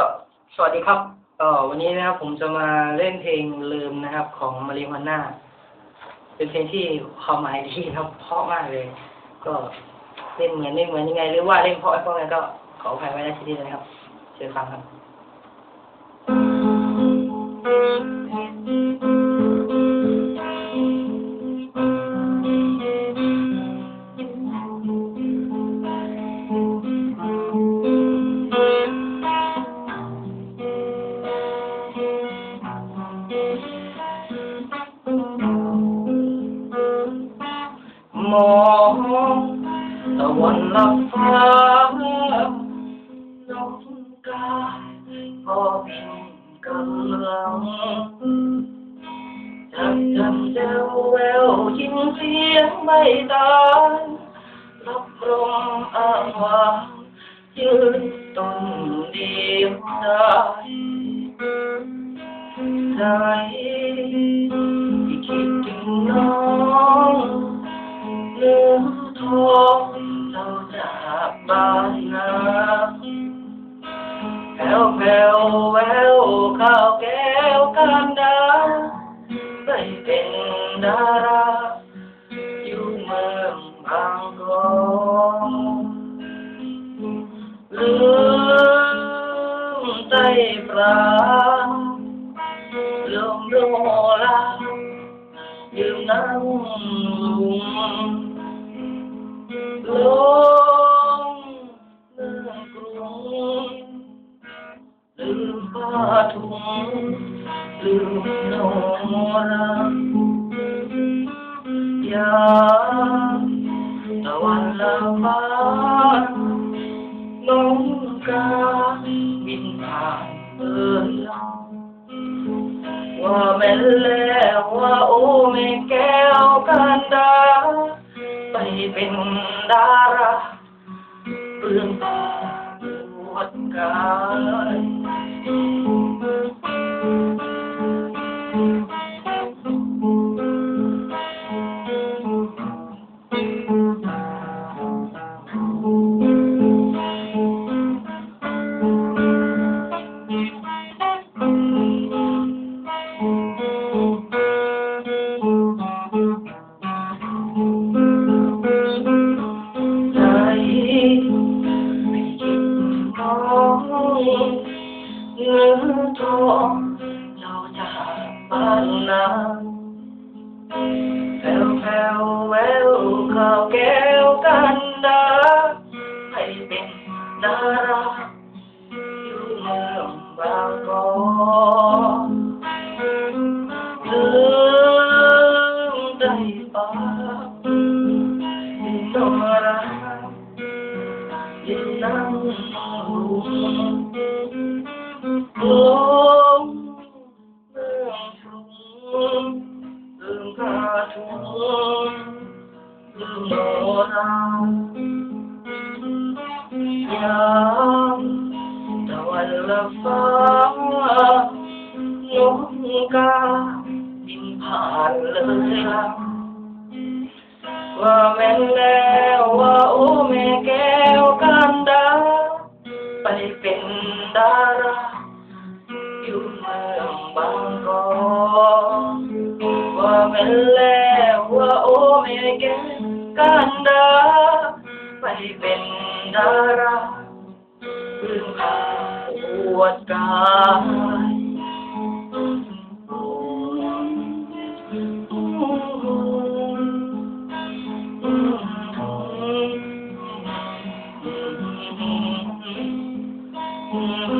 ก็สวัสดีครับก็วันนี้นะครับผมจะมาเล่นเพลงลืมนะครับ ของมาริฮาน่าเป็นเพลงที่ความหมายดีครับเพราะมากเลย ก็เล่นเหมือนไม่เหมือนยังไง หรือว่าเล่นเพราะไอ้พวกนั้นก็ขออภัยไว้ในที่นี้นะครับ เชิญฟังครับ มองตะวันลับฟ้าน้องกายพอเพียงกำลังจับจำเจ้าแววยินเสียงไม่ตายรับลมอ้างว้างยืนต้นเดียวได้ใจ แผ่วแผ่วแววข้าวแก้วกันดาไม่เป็น มผ้าถุงลืมโนราอยาตะวันละฟ้าน้องกาบินผ่านเอ่ยว่าแม่นแล้วว่าโอ้แม่แก้วกันดาไปเป็นดาราเรื่องปวดกาย บ้านนาแผ่วแผ่วแววข้าวแก้วกันดาให้ ยามตะวันละฟ้านกกาบินผ่านเลยลำว่าแม่นแล้วว่าโอ้แม่แก้วกันดาไปเป็นดาราอยู่เมืองบางกอกว่าแม่นแล้วว่าโอ้แม่แก้ว กันดาไปเป็นดาราเรื่องขาปวดกายอืม